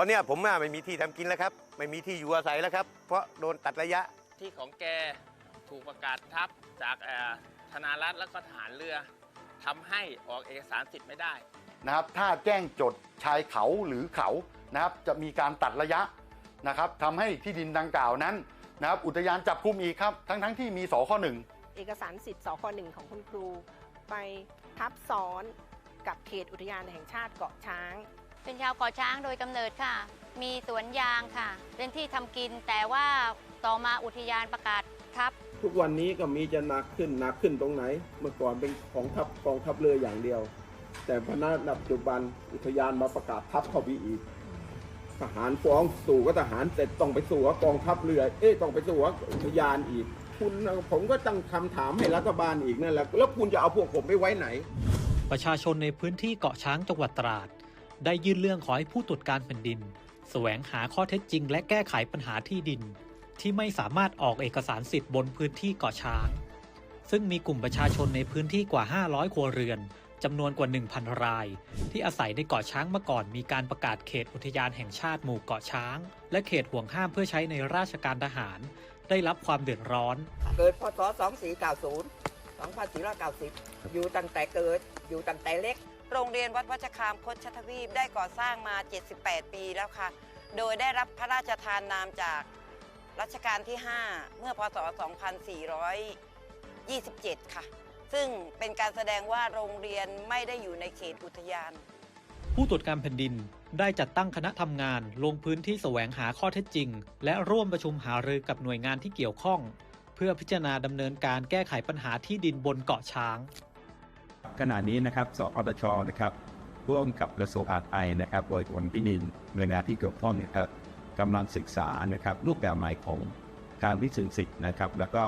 ตอนเนี้ยผมอะไม่มีที่ทำกินแล้วครับ ไม่มีที่อยู่อาศัยแล้วครับ เพราะโดนตัดระยะ ที่ของแกถูกประกาศทับจากเอ่อธนารัฐแล้วก็ทหารเรือทำให้ออกเอกสารสิทธิ์ไม่ได้ นะครับถ้าแจ้งจดชายเขาหรือเขานะครับจะมีการตัดระยะนะครับทำให้ที่ดินดังกล่าวนั้นนะครับอุทยานจับกุมอีกครับ ทั้งทั้งๆที่มีสข้อหนึ่ง เอกสารสิทธิ์สคหนึ่งของคุณครู ไปทับซ้อนกับเขตอุทยานแห่งชาติเกาะช้าง เป็นชาวเกาะช้างโดยกำเนิดค่ะ มีสวนยางค่ะ เป็นที่ทำกินแต่ว่าต่อมาอุทยานประกาศทับ ทุกวันนี้ก็มีจะหนักขึ้นหนักขึ้นตรงไหน เมื่อก่อนเป็นของทัพกองทัพเรืออย่างเดียว แต่พณะปัจจุบันอุทยานมาประกาศทัพเข้าไปอีกทหารฟ้องสู่ก็ทหารเสร็จต้องไปสู่กับกองทัพเรือ เอ๊ะต้องไปสู่กับอุทยานอีก คุณผมก็ตั้งคำถามให้รัฐบาลอีกนั่นแหละแล้วคุณจะเอาพวกผมไปไว้ไหน ประชาชนในพื้นที่เกาะช้างจังหวัดตราด ได้ยื่นเรื่องขอให้ผู้ตรวจการแผ่นดิน แสวงหาข้อเท็จจริง และแก้ไขปัญหาที่ดิน ที่ไม่สามารถออกเอกสารสิทธิ์บนพื้นที่เกาะช้าง ซึ่งมีกลุ่มประชาชนในพื้นที่กว่า 500 ครัวเรือนจำนวนกว่า 1,000 ราย ที่อาศัยในเกาะช้างมาก่อนมีการประกาศเขตอุทยานแห่งชาติหมู่เกาะช้าง และเขตห่วงห้ามเพื่อใช้ในราชการทหาร ได้รับความเดือดร้อน เกิดพศ 2490 2490 อยู่ตั้งแต่เกิดอยู่ตั้งแต่เล็ก โรงเรียนวัดวัชคามคดชทวีปได้ก่อสร้างมา 78 ปีแล้วค่ะ โดยได้รับพระราชทานนามจากรัชกาลที่ 5 เมื่อพศ 2427 ค่ะ ซึ่งเป็นการแสดงว่าโรงเรียนไม่ได้อยู่ในเขตอุทยาน ผู้ตรวจการแผ่นดินได้จัดตั้งคณะทำงานลงพื้นที่แสวงหาข้อเท็จจริง และร่วมประชุมหารือกับหน่วยงานที่เกี่ยวข้อง เพื่อพิจารณาดำเนินการแก้ไขปัญหาที่ดินบนเกาะช้าง ขณะนี้นะครับสอตชนะครับร่วมกับกระทรวงอาไทยนะครับ โดยกรมที่ดินหน่วยงานที่เกี่ยวข้องนะครับกำลังศึกษานะครับรูปแบบใหม่ของการวิสุทธิสิทธิ์นะครับ แล้วก็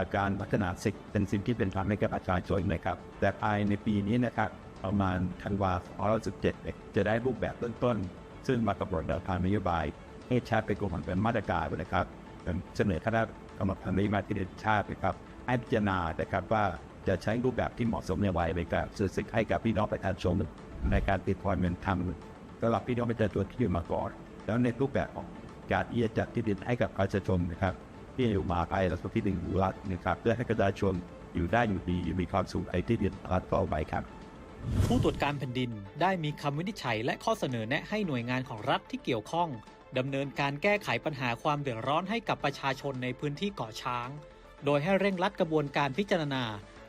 าการพัฒนาสิทธิ์เป็นสิ่งที่เป็นธรรมให้กับประชาชนนะครับ แต่ภายในปีนี้นะครับประมาณธันวาคม2017จะได้รูปแบบเบื้องต้น ซึ่งมากำหนดแนวทางนโยบายให้ใช้เป็นกฎหมเป็นมาตรการนะครับเสนอคณะกรรมการนโยบายที่เด่นชาตินะครับให้พิจารณานะครับว่า จะใช้รูปแบบที่เหมาะสมในวัยในการสื่อสิ่งให้กับพี่น้องประชาชนในการติดพอยเงินทำสำหรับพี่น้องประชาชนที่อยู่มาก่อน แล้วในรูปแบบของการที่จะจัดที่ดินให้กับประชาชนนะครับ ที่อยู่มาภายและที่ดินอยู่รัฐนะครับเพื่อให้ประชาชนอยู่ได้อยู่ดีมีความสุขไอ้ที่ดินรัฐต่อไปครับผู้ตรวจการแผ่นดินได้มีคำวินิจฉัยและข้อเสนอแนะให้หน่วยงานของรัฐที่เกี่ยวข้องดำเนินการแก้ไขปัญหาความเดือดร้อนให้กับประชาชนในพื้นที่เกาะช้าง โดยให้เร่งรัดกระบวนการพิจารณา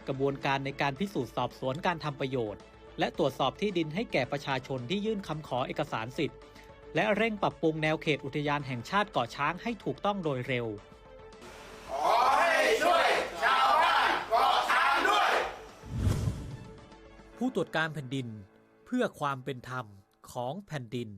กระบวนการในการพิสูจน์สอบสวนการทำประโยชน์ และตรวจสอบที่ดินให้แก่ประชาชนที่ยื่นคำขอเอกสารสิทธิ์ และเร่งปรับปรุงแนวเขตอุทยานแห่งชาติเกาะช้างให้ถูกต้องโดยเร็ว ขอให้ช่วยชาวบ้านก่อช้างด้วย ผู้ตรวจการแผ่นดินเพื่อความเป็นธรรมของแผ่นดิน